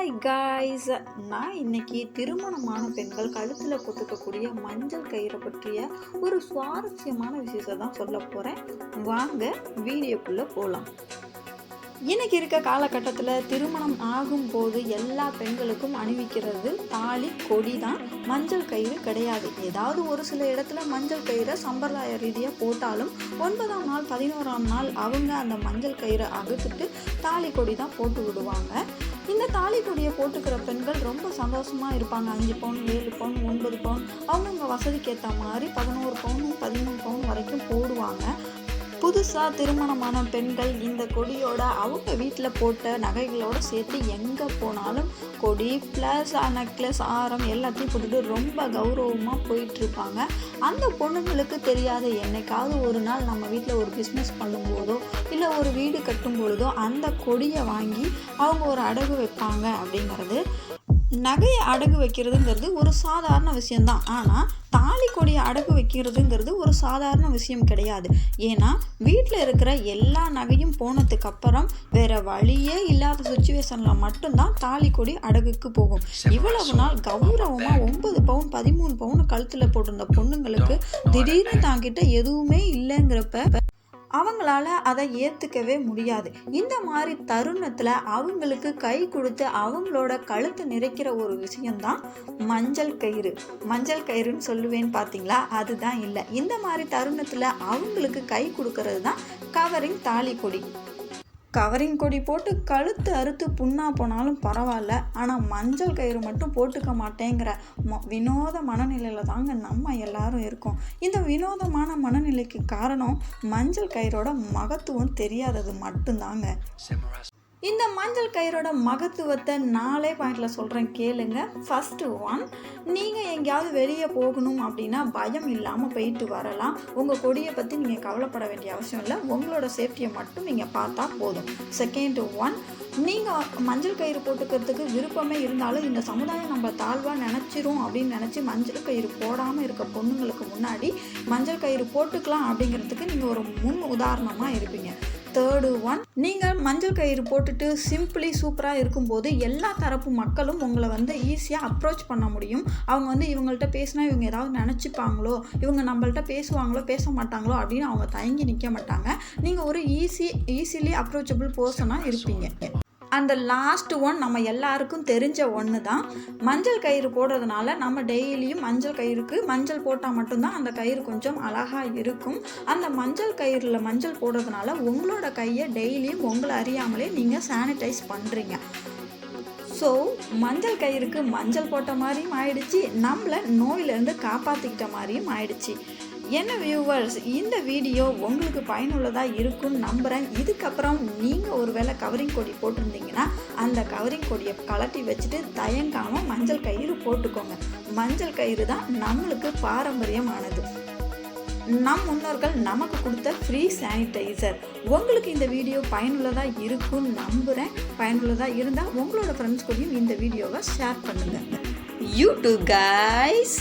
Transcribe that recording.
Hi guys நான் இன்னைக்கு திருமணமான பெண்கள் கழுத்தில் போட்டுக்கக்கூடிய மஞ்சள் கயிறை பற்றிய ஒரு சுவாரஸ்யமான விஷயத்தை தான் சொல்ல போகிறேன் வாங்க வீடியோக்குள்ளே போகலாம் இன்னைக்கு இருக்க காலகட்டத்தில் திருமணம் ஆகும்போது எல்லா பெண்களுக்கும் அணிவிக்கிறது தாலி கொடி தான் மஞ்சள் கயிறு கிடையாது. ஏதாவது ஒரு சில இடத்துல மஞ்சள் கயிறை சம்பிரதாய ரீதியாக போட்டாலும் ஒன்பதாம் நாள் பதினோராம் நாள் அவங்க அந்த மஞ்சள் கயிறை அகத்துட்டு தாலி கொடி தான் போட்டு விடுவாங்க. இந்த தாலி கொடியை போட்டுக்கிற பெண்கள் ரொம்ப சந்தோஷமாக இருப்பாங்க. அஞ்சு பவுன் ஏழு பவுன் ஒன்பது பவுன். அவங்கவுங்க வசதிக்கு ஏற்ற மாதிரி பதினோரு பவுன் பதிமூணு பவுன் வரைக்கும் போடுவாங்க. புதுசாக திருமணமான பெண்கள் இந்த கொடியோட அவங்க வீட்டில் போட்ட நகைகளோட சேர்த்து எங்கே போனாலும் கொடி ப்ளஸ் நெக்லஸ் ஆரம் எல்லாத்தையும் போட்டுட்டு ரொம்ப கௌரவமாக போயிட்டுருப்பாங்க. அந்த பொண்ணுங்களுக்கு தெரியாத என்னைக்காவது ஒரு நாள் நம்ம வீட்டில் ஒரு பிஸ்னஸ் பண்ணும்போதோ இல்லை ஒரு வீடு கட்டும் பொழுதோ அந்த கொடியை வாங்கி அவங்க ஒரு அடகு வைப்பாங்க அப்படிங்கிறது நகையை அடகு வைக்கிறதுங்கிறது ஒரு சாதாரண விஷயம்தான். ஆனால் தாலி கொடியை அடகு வைக்கிறதுங்கிறது ஒரு சாதாரண விஷயம் கிடையாது. ஏன்னா வீட்டில் இருக்கிற எல்லா நகையும் போனதுக்கு அப்புறம் வேற வழியே இல்லாத சுச்சுவேஷனில் மட்டும்தான் தாலி கொடி அடகுக்கு போகும். இவ்வளவு நாள் கௌரவமாக ஒன்பது பவுன் பதிமூணு பவுன் கழுத்தில் போட்டிருந்த பொண்ணுங்களுக்கு திடீர்னு தாங்கிட்ட எதுவுமே இல்லைங்கிறப்ப அவங்களால அதை ஏற்றுக்கவே முடியாது. இந்த மாதிரி தருணத்தில் அவங்களுக்கு கை கொடுத்து அவங்களோட கழுத்தை நிறைக்கிற ஒரு விஷயம்தான் மஞ்சள் கயிறு. மஞ்சள் கயிறுன்னு சொல்லுவேன்னு பார்த்தீங்களா அதுதான் இல்லை. இந்த மாதிரி தருணத்தில் அவங்களுக்கு கை கொடுக்கறது தான் கவரிங் தாலி கொடி. கவரிங் கொடி போட்டு கழுத்து அறுத்து புண்ணா போனாலும் பரவாயில்ல. ஆனால் மஞ்சள் கயிறு மட்டும் போட்டுக்க மாட்டேங்கிற ம வினோத மனநிலையில் தாங்க நம்ம எல்லாரும் இருக்கோம். இந்த வினோதமான மனநிலைக்கு காரணம் மஞ்சள் கயிறோட மகத்துவம் தெரியாதது மட்டும்தாங்க. இந்த மஞ்சள் கயிறோட மகத்துவத்தை நாலே பாயிண்டில் சொல்கிறேன் கேளுங்க. ஃபஸ்ட்டு ஒன் நீங்கள் எங்கேயாவது வெளியே போகணும் அப்படின்னா பயம் இல்லாமல் போயிட்டு வரலாம். உங்கள் கொடியை பற்றி நீங்கள் கவலைப்பட வேண்டிய அவசியம் இல்லை. உங்களோட சேஃப்டியை மட்டும் நீங்கள் பார்த்தா போதும். செகண்ட் ஒன் நீங்கள் மஞ்சள் கயிறு போட்டுக்கிறதுக்கு விருப்பமே இருந்தாலும் இந்த சமுதாயம் நம்ம தாழ்வாக நினச்சிரும் அப்படின்னு நினச்சி மஞ்சள் கயிறு போடாமல் இருக்க பொண்ணுங்களுக்கு முன்னாடி மஞ்சள் கயிறு போட்டுக்கலாம் அப்படிங்கிறதுக்கு நீங்கள் ஒரு முன் உதாரணமாக இருப்பீங்க. தேர்டு ஒன் நீங்கள் மஞ்சள் கயிறு போட்டுட்டு சிம்பிளி சூப்பராக இருக்கும்போது எல்லா தரப்பு மக்களும் உங்களை வந்து ஈஸியாக அப்ரோச் பண்ண முடியும். அவங்க வந்து இவங்கள்ட்ட பேசினா இவங்க ஏதாவது நினச்சிப்பாங்களோ இவங்க நம்மள்ட்ட பேசுவாங்களோ பேச மாட்டாங்களோ அப்படின்னு அவங்க தயங்கி நிற்க மாட்டாங்க. நீங்கள் ஒரு ஈஸி ஈஸிலி அப்ரோச்சபிள் பர்சனாக இருப்பீங்க. அந்த லாஸ்ட் ஒன் நம்ம எல்லாருக்கும் தெரிஞ்ச ஒன்று தான். மஞ்சள் கயிறு போடுறதுனால நம்ம டெய்லியும் மஞ்சள் கயிறுக்கு மஞ்சள் போட்டால் மட்டும்தான் அந்த கயிறு கொஞ்சம் அழகாக இருக்கும். அந்த மஞ்சள் கயிறில் மஞ்சள் போடுறதுனால உங்களோட கையை டெய்லியும் உங்களை அறியாமலே நீங்கள் சானிடைஸ் பண்ணுறீங்க ஸோ மஞ்சள் கயிறுக்கு மஞ்சள் போட்ட மாதிரியும் ஆயிடுச்சு. நம்மளை நோயிலேருந்து காப்பாற்றிக்கிட்ட மாதிரியும் ஆயிடுச்சு. என்ன வியூவர்ஸ் இந்த வீடியோ உங்களுக்கு பயனுள்ளதாக இருக்கும்னு நம்புகிறேன் இதுக்கப்புறம் நீங்கள் ஒரு வேளை கவரிங் கொடி போட்டிருந்தீங்கன்னா அந்த கவரிங் கொடியை கலட்டி வச்சுட்டு தயங்காமல் மஞ்சள் கயிறு போட்டுக்கோங்க. மஞ்சள் கயிறு தான் நம்மளுக்கு பாரம்பரியமானது. நம் முன்னோர்கள் நமக்கு கொடுத்த ஃப்ரீ சானிடைசர் உங்களுக்கு இந்த வீடியோ பயனுள்ளதாக இருக்கும்னு நம்புகிறேன் பயனுள்ளதாக இருந்தால் உங்களோட ஃப்ரெண்ட்ஸ் கூடயும் இந்த வீடியோவை ஷேர் பண்ணுங்கள் யூடியூப் கைஸ்